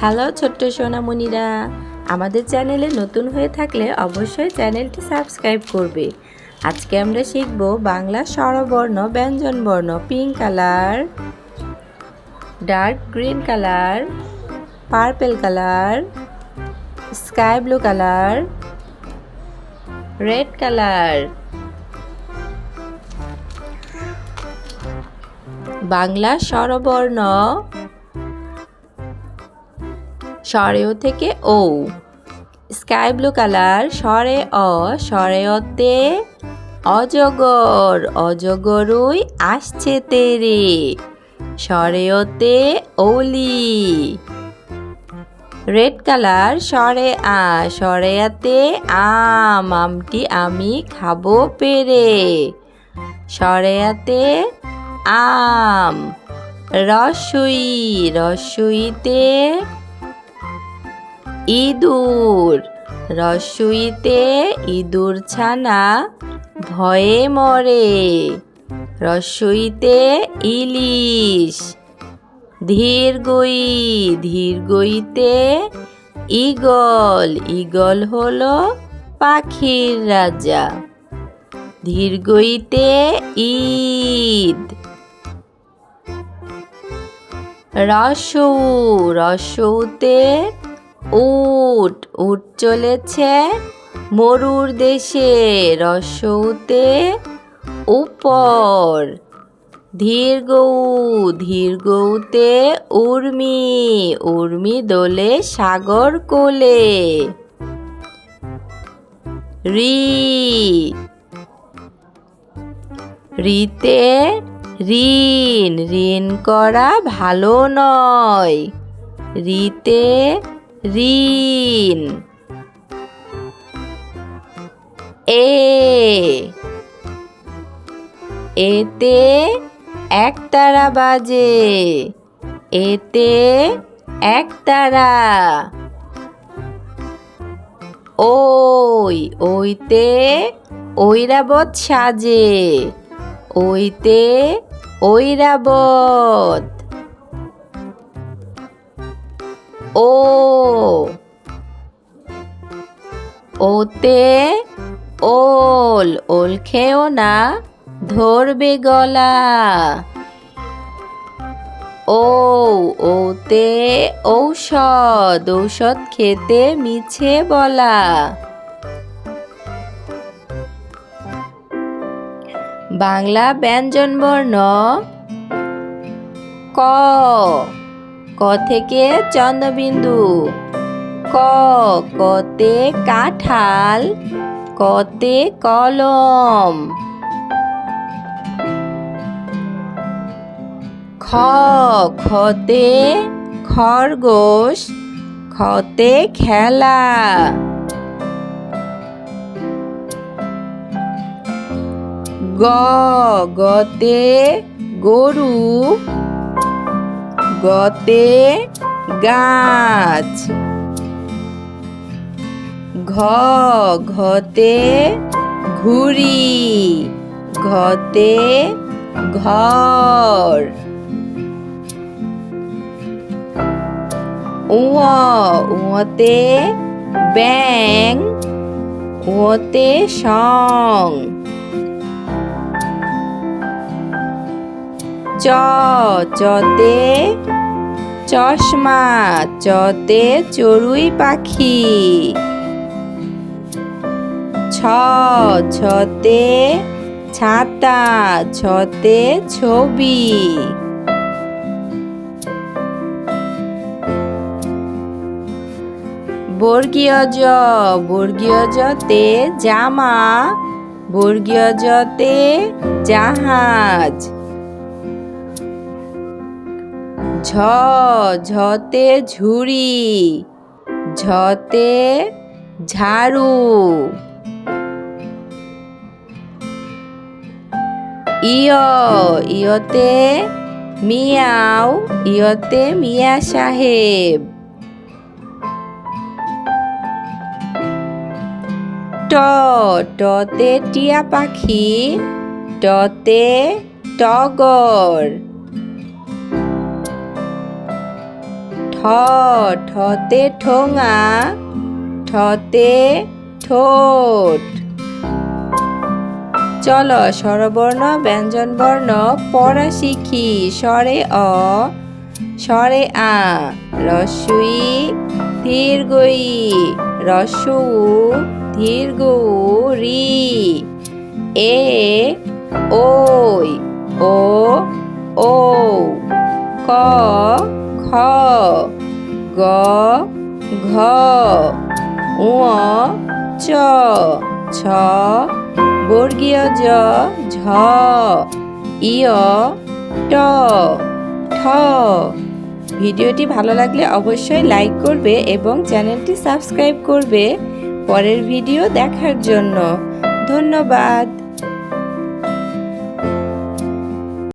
Hello ছোট্ট সোনামণিরা, আমাদের চ্যানেলে নতুন হয়ে থাকলে অবশ্যই চ্যানেলটি সাবস্ক্রাইব করবে। আজকে আমরা শিখব বাংলা স্বরবর্ণ, ব্যঞ্জনবর্ণ pink colour dark green colour purple colour sky blue colour red colour Bangla স্বরবর্ণ স্বরেও থেকে ও স্কাই ব্লু কালার, স্বরে অ, স্বরে অতে অজগর, অজগরুই আসছে তেরে। স্বরে ওতে ওলি রেড কালার, স্বরে আ, স্বরে আতে আম, আমটি আমি খাব পেরে। স্বরে আতে আম, রসুই, রসুইতে ইঁদুর। রসুইতে ইঁদুর ছানা ভয়ে মরে। রসুইতে ইলিশ ধীরগই, ধীরগইতে ইগল। ইগল হলো পাখির রাজা। ধীরগইতে ঈদ। রসৌ, রসৌতে উট উট চলেছে মরুর দেশে, রসৌতে উপর। ধীরগৌ ধীরগৌতে উর্মি উর্মি দোলে সাগর কোলে। রি, রিতে ঋণ ঋণ করা ভালো নয়। রিতে ঋণ। এ। এতে একতারা বাজে। এতে একতারা ওই ওইতে ঐরাবত সাজে। ওইতে ঐরাবত। ও। ওতে ওল ওল খেও না, ধরবে গলা। ও, ওতে ঔষধ ঔষধ খেতে মিছে বলা। বাংলা ব্যঞ্জনবর্ণ ক ক থেকে চন্দ্রবিন্দু। ক, কতে কাঁঠাল, কতে কলম। খ, খতে খরগোশ, খতে খেলা। গ, গতে গরু গতে গাছ। ঘ ঘতে ঘুড়ি। ঘতে ঘর। উয়তে ব্যাং উয়তে সং। চ, চতে চশমা, চতে চড়ুই পাখি। ছ, ছতে ছাতা, ছতে ছবি। বর্গীয় জ বর্গীয় জতে জামা বর্গীয় জতে জাহাজ। ঝ, ঝতে ঝুড়ি, ঝতে ঝাড়ু। ইয়, ইয়তে মিয়াও, ইয়তে মিয়া সাহেব। ট, টতে টিয়া পাখি, টতে টগর। ঠতে ঠোঙা, ঠতে ঠোঁট। চলো স্বরবর্ণ, ব্যঞ্জনবর্ণ, পড়া শিখি। স্বরে অ, স্বরে আ, রস্যই দীর্ঘই রস্যু দীর্ঘ রি এ ওই ও ও ক গ, ঘ উ চ, ছ, বর্গীয় জ, ঝ ইয় ট, ঠ। ভিডিওটি ভালো লাগলে অবশ্যই লাইক করবে এবং চ্যানেলটি সাবস্ক্রাইব করবে। পরের ভিডিও দেখার জন্য। ধন্যবাদ।